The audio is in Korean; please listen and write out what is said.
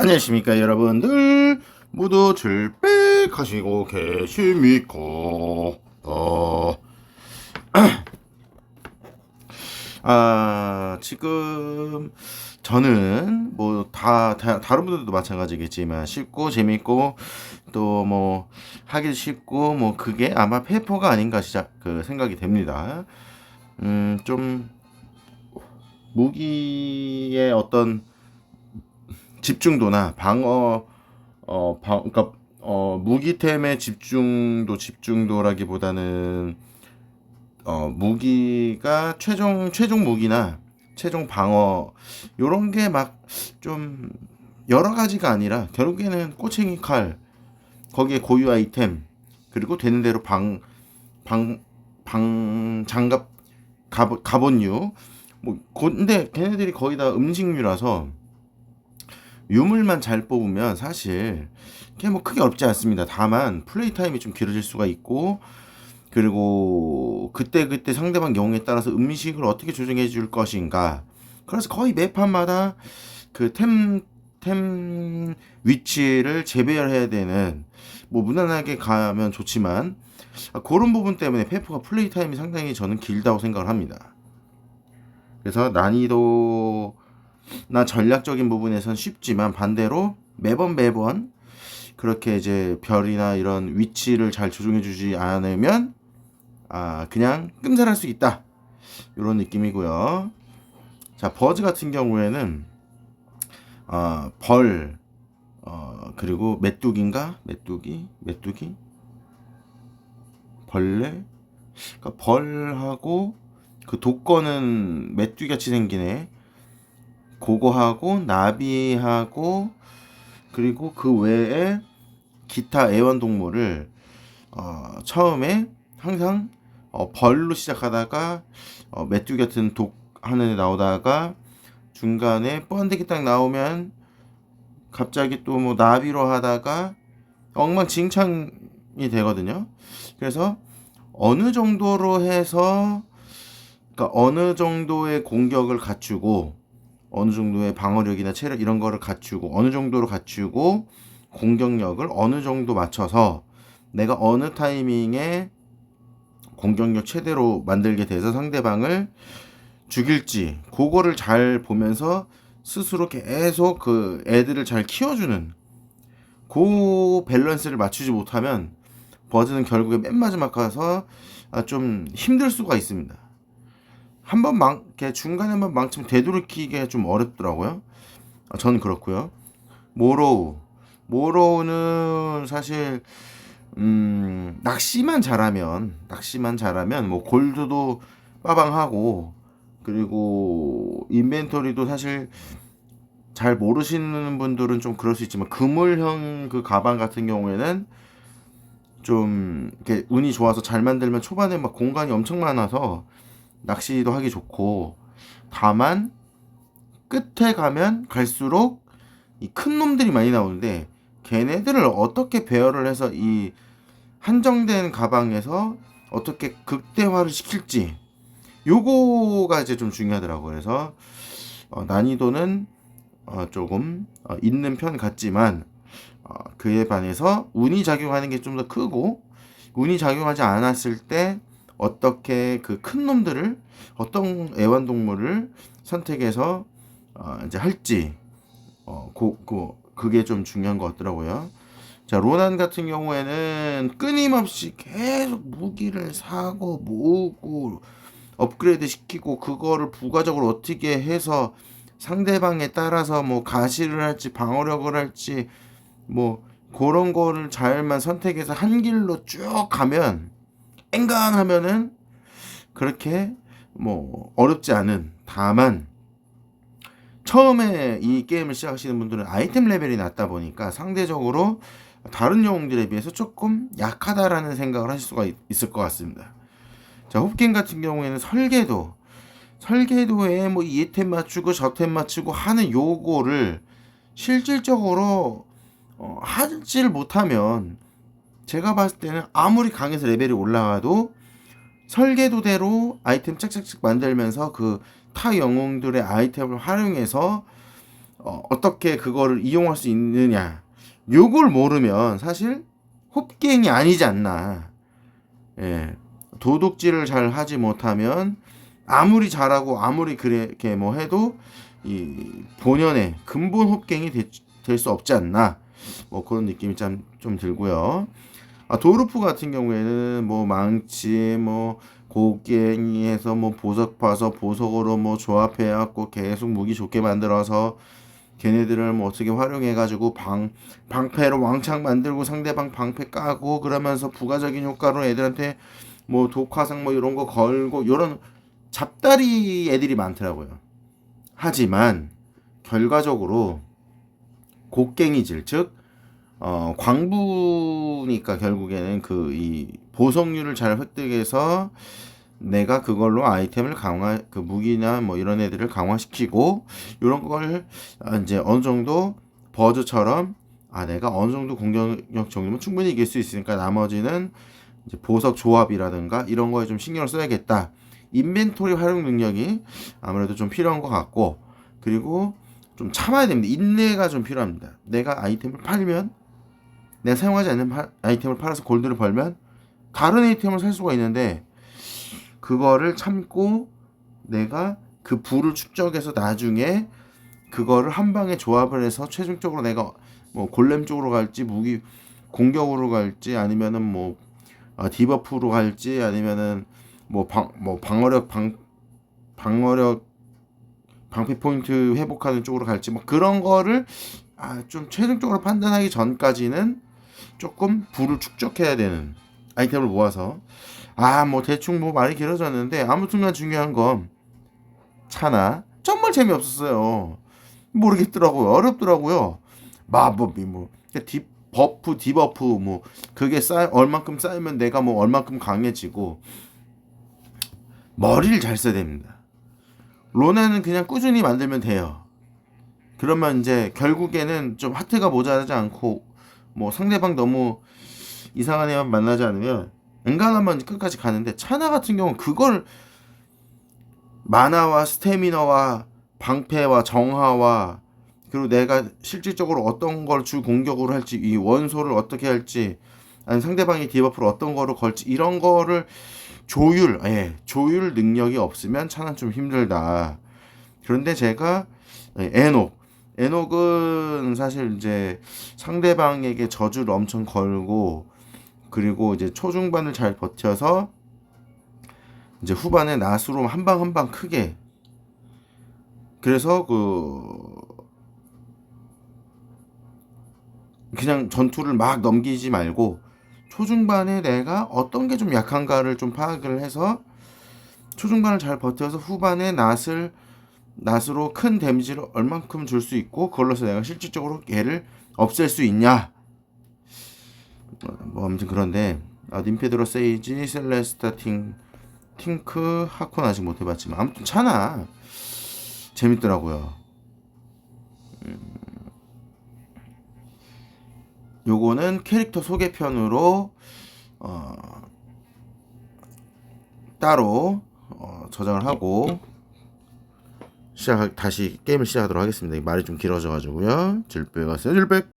안녕하십니까 여러분들. 모두 질백하시고 계십니까? 어... 아 지금 저는 뭐다 다른 분들도 마찬가지겠지만 쉽고 재밌고 또 뭐 하기 쉽고 뭐 그게 아마 페퍼가 아닌가 시작 그 생각이 됩니다. 음좀 무기의 어떤 집중도나 방어 어 방, 그러니까 어 무기템의 집중도 집중도라기보다는 어 무기가 최종 최종 무기나 최종 방어 요런 게 막 좀 여러 가지가 아니라 결국에는 꼬챙이 칼 거기에 고유 아이템 그리고 되는 대로 방 방 방 장갑 갑 갑옷류. 뭐 근데 걔네들이 거의 다 음식류라서 유물만 잘 뽑으면 사실 그게 뭐 크게 어렵지 않습니다. 다만 플레이 타임이 좀 길어질 수가 있고 그리고 그때 그때 상대방 경우에 따라서 음식을 어떻게 조정해 줄 것인가. 그래서 거의 매 판마다 그템 템 위치를 재배열해야 되는 뭐 무난하게 가면 좋지만 아, 그런 부분 때문에 페퍼가 플레이 타임이 상당히 저는 길다고 생각을 합니다. 그래서 난이도 나 전략적인 부분에선 쉽지만 반대로 매번 매번 그렇게 이제 별이나 이런 위치를 잘 조정해 주지 않으면 아 그냥 끔살할 수 있다. 이런 느낌이고요. 자 버즈 같은 경우에는 어, 벌 어, 그리고 메뚜기인가? 메뚜기? 메뚜기? 벌레? 그러니까 벌하고 그 독거는 메뚜기 같이 생기네 그거하고 나비하고 그리고 그 외에 기타 애완동물을 어, 처음에 항상 어, 벌로 시작하다가 어, 메뚜기 같은 독 하는 애 나오다가 중간에 번데기 딱 나오면 갑자기 또 뭐 나비로 하다가 엉망진창이 되거든요. 그래서 어느 정도로 해서 그러니까 어느 정도의 공격을 갖추고 어느 정도의 방어력이나 체력 이런 거를 갖추고 어느 정도로 갖추고 공격력을 어느 정도 맞춰서 내가 어느 타이밍에 공격력 최대로 만들게 돼서 상대방을 죽일지 그거를 잘 보면서 스스로 계속 그 애들을 잘 키워주는 그 밸런스를 맞추지 못하면 버즈는 결국에 맨 마지막 가서 아, 좀 힘들 수가 있습니다. 한 번 망, 이렇게 중간에 한 번 망치면 되돌이키기가 좀 어렵더라고요. 아, 저는 그렇고요. 모로우. 모로우는 사실, 음, 낚시만 잘하면, 낚시만 잘하면, 뭐, 골드도 빠방하고, 그리고 인벤토리도 사실 잘 모르시는 분들은 좀 그럴 수 있지만, 그물형 그 가방 같은 경우에는 좀, 이렇게 운이 좋아서 잘 만들면 초반에 막 공간이 엄청 많아서, 낚시도 하기 좋고 다만 끝에 가면 갈수록 이 큰 놈들이 많이 나오는데 걔네들을 어떻게 배열을 해서 이 한정된 가방에서 어떻게 극대화를 시킬지 요거가 이제 좀 중요하더라고요. 그래서 어, 난이도는 어, 조금 어, 있는 편 같지만 어, 그에 반해서 운이 작용하는 게 좀 더 크고 운이 작용하지 않았을 때 어떻게 그 큰 놈들을 어떤 애완동물을 선택해서 어, 이제 할지 어, 고, 고, 그게 좀 중요한 것 같더라고요. 자, 로난 같은 경우에는 끊임없이 계속 무기를 사고 모으고 업그레이드 시키고 그거를 부가적으로 어떻게 해서 상대방에 따라서 뭐 가시를 할지 방어력을 할지 뭐 그런 거를 잘만 선택해서 한 길로 쭉 가면 앵간하면은 그렇게 뭐 어렵지 않은 다만 처음에 이 게임을 시작하시는 분들은 아이템 레벨이 낮다 보니까 상대적으로 다른 영웅들에 비해서 조금 약하다라는 생각을 하실 수가 있을 것 같습니다. 자, 홉겐 같은 경우에는 설계도 설계도에 뭐 이템 맞추고 저템 맞추고 하는 요거를 실질적으로 어, 하지를 못하면 제가 봤을 때는 아무리 강해서 레벨이 올라가도 설계도대로 아이템 착착착 만들면서 그 타 영웅들의 아이템을 활용해서 어, 어떻게 그거를 이용할 수 있느냐 요걸 모르면 사실 홉갱이 아니지 않나. 예. 도둑질을 잘 하지 못하면 아무리 잘하고 아무리 그렇게 뭐 해도 이 본연의 근본 홉갱이 될 수 없지 않나. 뭐 그런 느낌이 좀, 좀 들고요. 아, 도르프 같은 경우에는 뭐 망치 뭐 곡괭이에서 뭐 보석 파서 보석으로 뭐 조합해 갖고 계속 무기 좋게 만들어서 걔네들을 뭐 어떻게 활용해 가지고 방 방패로 왕창 만들고 상대방 방패 까고 그러면서 부가적인 효과로 애들한테 뭐 독화상 뭐 이런 거 걸고 요런 잡다리 애들이 많더라고요. 하지만 결과적으로 곡괭이질 즉 어, 광부니까 결국에는 그 이 보석률을 잘 획득해서 내가 그걸로 아이템을 강화 그 무기나 뭐 이런 애들을 강화시키고 이런 걸 아, 이제 어느 정도 버즈처럼 아 내가 어느 정도 공격력 정도면 충분히 이길 수 있으니까 나머지는 이제 보석 조합이라든가 이런 거에 좀 신경을 써야겠다. 인벤토리 활용 능력이 아무래도 좀 필요한 것 같고 그리고 좀 참아야 됩니다. 인내가 좀 필요합니다. 내가 아이템을 팔면 내가 사용하지 않는 파, 아이템을 팔아서 골드를 벌면 다른 아이템을 살 수가 있는데 그거를 참고 내가 그 부를 축적해서 나중에 그거를 한 방에 조합을 해서 최종적으로 내가 뭐 골렘 쪽으로 갈지 무기 공격으로 갈지 아니면은 뭐 아, 디버프로 갈지 아니면은 뭐 방 뭐 방어력 방 방어력 방패 포인트 회복하는 쪽으로 갈지 뭐 그런 거를 아, 좀 최종적으로 판단하기 전까지는 조금 부를 축적해야 되는 아이템을 모아서. 아 뭐 대충 뭐 말이 길어졌는데 아무튼간 중요한 건 차나 정말 재미없었어요. 모르겠더라고요. 어렵더라고요. 마법이 뭐 디, 버프 디버프 뭐 그게 쌓 얼만큼 쌓이면 내가 뭐 얼만큼 강해지고 머리를 잘 써야 됩니다. 론에는 그냥 꾸준히 만들면 돼요. 그러면 이제 결국에는 좀 하트가 모자라지 않고 뭐 상대방 너무 이상한 애만 만나지 않으면 은간하면 끝까지 가는데 차나 같은 경우는 그걸 만화와 스태미너와 방패와 정화와 그리고 내가 실질적으로 어떤 걸 주 공격으로 할지 이 원소를 어떻게 할지 아니 상대방이 디버프를 어떤 거로 걸지 이런 거를 조율 예 조율 능력이 없으면 차는 좀 힘들다. 그런데 제가 예, 에녹 에녹은 사실 이제 상대방에게 저주를 엄청 걸고 그리고 이제 초중반을 잘 버텨서 이제 후반에 낫으로 한 방 한 방 크게. 그래서 그 그냥 전투를 막 넘기지 말고 초중반에 내가 어떤 게 좀 약한가를 좀 파악을 해서 초중반을 잘 버텨서 후반에 낫을 낫으로 큰 데미지를 얼만큼 줄 수 있고 그걸로서 내가 실질적으로 얘를 없앨 수 있냐 뭐 아무튼 그런데 아, 님페드로 세이지 셀레스타 팅 팅크 하콘 아직 못 해봤지만 아무튼 차나 재밌더라고요 음. 요거는 캐릭터 소개편으로 어, 따로 어, 저장을 하고 시작 다시 게임을 시작하도록 하겠습니다. 말이 좀 길어져 가지고요. 질백 왔어요. 질백.